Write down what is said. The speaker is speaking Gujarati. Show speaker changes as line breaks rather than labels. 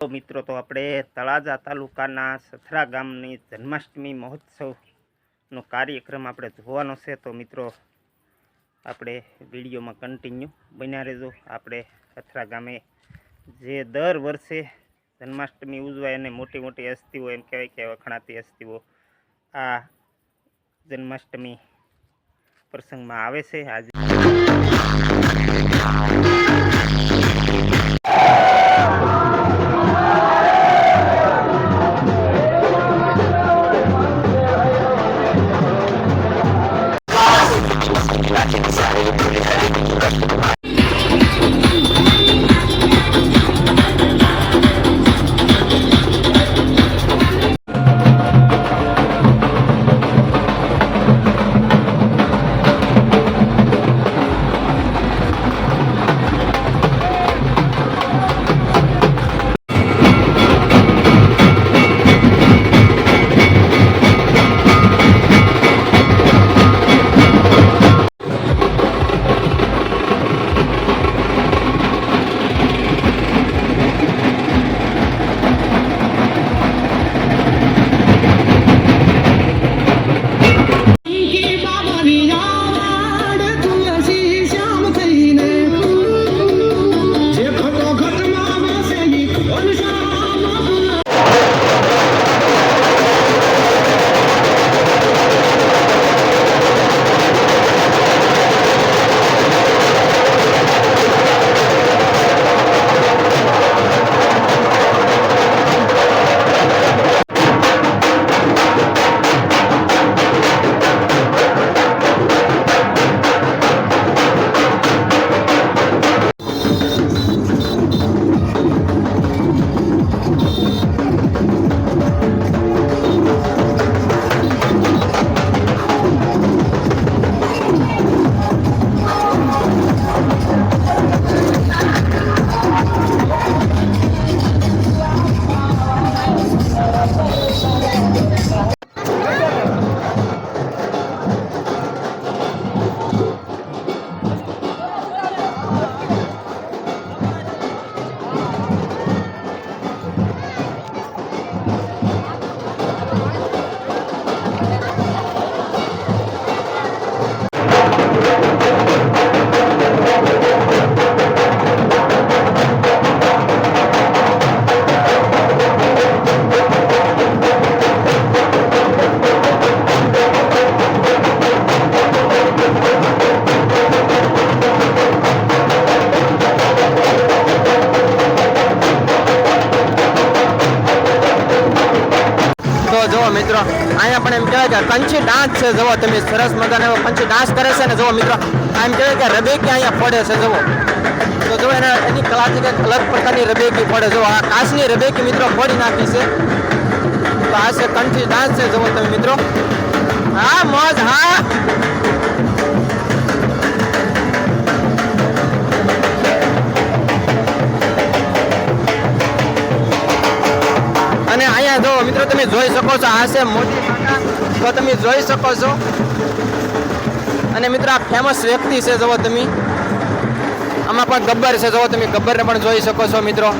તો મિત્રો તો આપણે તળાજા તાલુકાના સથરા ગામની જન્માષ્ટમી મહોત્સવનો કાર્યક્રમ આપણે જોવાનો છે તો મિત્રો આપણે વિડીયોમાં કન્ટિન્યુ બન્યા રહેજો આપણે સથરા ગામે જે દર વર્ષે જન્માષ્ટમી ઉજવાય અને મોટી મોટી હસ્તીઓ એમ કહેવાય કે વખણાતી હસ્તીઓ આ જન્માષ્ટમી પ્રસંગમાં આવે છે આજે
back inside and put his head in the left
of the મિત્રો. અહીંયા પણ એમ કહેવાય કે કંચી ડાન્સ છે. જુઓ તમે સરસ મજાનો એવો કંચી ડાન્સ કરે છે ને જુઓ મિત્રો. એમ કહેવાય કે રબેકી અહીંયા પડે છે. જુઓ. તો જો એને એની કલાથી કંઈક અલગ પ્રકારની રબેકી પડે જુઓ, આ કાચની રબેકી મિત્રો પડી નાખી છે. તો આ છે કંચી ડાન્સ છે. જુઓ તમે મિત્રો. હા, મોજ, હા. જો મિત્રો તમે જોઈ શકો છો, આ છે મોટી તો તમે જોઈ શકો છો, અને મિત્રો આ ફેમસ વ્યક્તિ છે જુઓ તમે. આમાં પણ ગબ્બર છે જુઓ તમે ગબ્બરને પણ જોઈ શકો છો, મિત્રો.